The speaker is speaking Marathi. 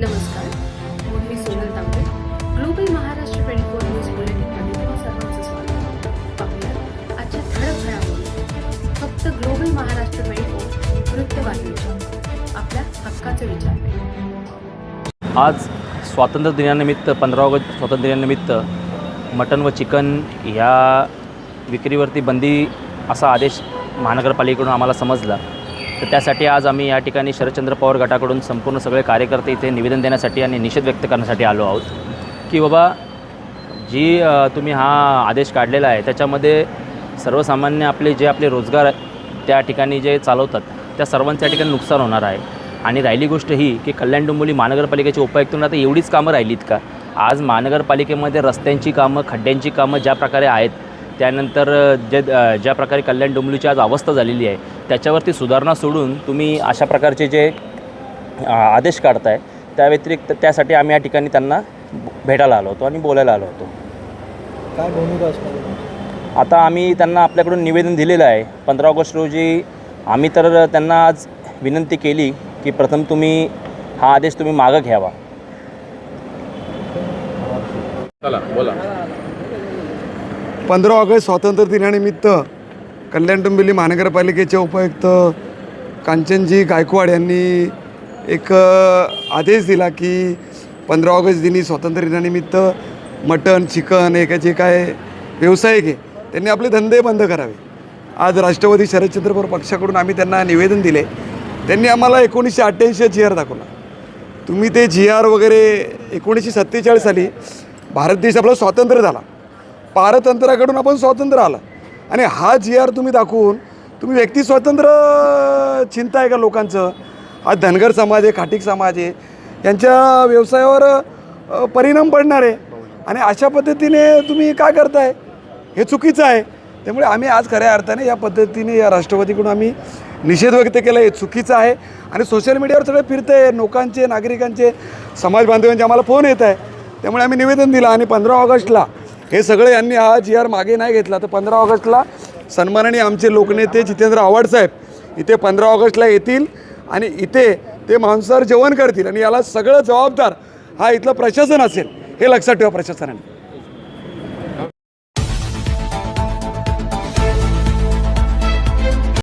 नमस्कार. मी Sonal Tambe. Global Maharashtra twenty four news बुलेटिनमध्ये तुम्हा सर्वांचं स्वागत. पाहूया आजच्या ठळक घडामोडी फक्त ग्लोबल महाराष्ट्र ट्वेंटी फोर वृत्तवाहिनीच्या आपल्या हक्काचे विचार. आज स्वातंत्र्य दिनानिमित्त पंधरा ऑगस्ट स्वातंत्र्य दिनानिमित्त मटन व चिकन ह्या विक्रीवरती बंदी असा आदेश महानगरपालिकेकडून आम्हाला समजला. तर त्यासाठी आज आम्ही या ठिकाणी शरदचंद्र पवार गटाकडून संपूर्ण सगळे कार्यकर्ते इथे निवेदन देण्यासाठी आणि निषेध व्यक्त करण्यासाठी आलो आहोत. की बाबा जी तुम्ही हा आदेश काढलेला आहे त्याच्यामध्ये सर्वसामान्य आपले जे आपले रोजगार त्या ठिकाणी जे चालवतात त्या सर्वांचं त्या ठिकाणी नुकसान होणार आहे. आणि राहिली गोष्ट ही की कल्याण डोंबिवली महानगरपालिकेची उपायुक्तांना आता एवढीच कामं राहिलीत का? आज महानगरपालिकेमध्ये रस्त्यांची कामं खड्ड्यांची कामं ज्या प्रकारे आहेत त्यानंतर जे ज्या प्रकारे कल्याण डोंबिवलीची आज अवस्था झालेली आहे त्याच्यावरती सुधारणा सोडून तुम्ही अशा प्रकारचे जे आदेश काढताय त्या व्यतिरिक्त त्यासाठी आम्ही या ठिकाणी त्यांना भेटायला आलो होतो आणि बोलायला आलो होतो. काय भूमिका असणार? आता आम्ही त्यांना आपल्याकडून निवेदन दिलेलं आहे. पंधरा ऑगस्ट रोजी आम्ही तर त्यांना आज विनंती केली की प्रथम तुम्ही हा आदेश तुम्ही मागं घ्यावा. चला बोला. पंधरा ऑगस्ट स्वातंत्र्य दिनानिमित्त कल्याण डोंबिवली महानगरपालिकेचे उपायुक्त कांचनजी गायकवाड यांनी एक आदेश दिला की पंधरा ऑगस्ट दिनी स्वातंत्र्य दिनानिमित्त मटण चिकन हे काय जे काय व्यावसायिक आहे त्यांनी आपले धंदे बंद करावे. आज राष्ट्रवादी शरदचंद्र पवार पक्षाकडून आम्ही त्यांना निवेदन दिले. त्यांनी आम्हाला एकोणीसशे अठ्ठ्याऐंशी जी आर दाखवला. तुम्ही ते जी आर वगैरे एकोणीसशे सत्तेचाळीस साली भारत देश आपला स्वातंत्र्य झाला. पारतंत्राकडून आपण स्वातंत्र्य आलं. आणि हा जी आर तुम्ही दाखवून तुम्ही व्यक्ती स्वातंत्र्य चिंता आहे का लोकांचं? हा धनगर समाज आहे खाटीक समाज आहे यांच्या व्यवसायावर परिणाम पडणार आहे. आणि अशा पद्धतीने तुम्ही का करताय? हे चुकीचं आहे. त्यामुळे आम्ही आज खऱ्या अर्थाने या पद्धतीने या राष्ट्रवादीकडून आम्ही निषेध व्यक्त केला हे चुकीचं आहे. आणि सोशल मीडियावर सगळे आहे लोकांचे नागरिकांचे समाज बांधवांचे आम्हाला फोन येत आहे. त्यामुळे आम्ही निवेदन दिलं आणि पंधरा ऑगस्टला हे सगळे यांनी हा जी आर मागे नाही घेतला. तर पंधरा ऑगस्टला सन्माननीय आमचे लोकनेते जितेंद्र आव्हाडसाहेब इथे पंधरा ऑगस्टला येतील आणि इथे ते मांसाहार जेवण करतील आणि याला सगळं जबाबदार हा इथलं प्रशासन असेल हे लक्षात ठेवा प्रशासनाने.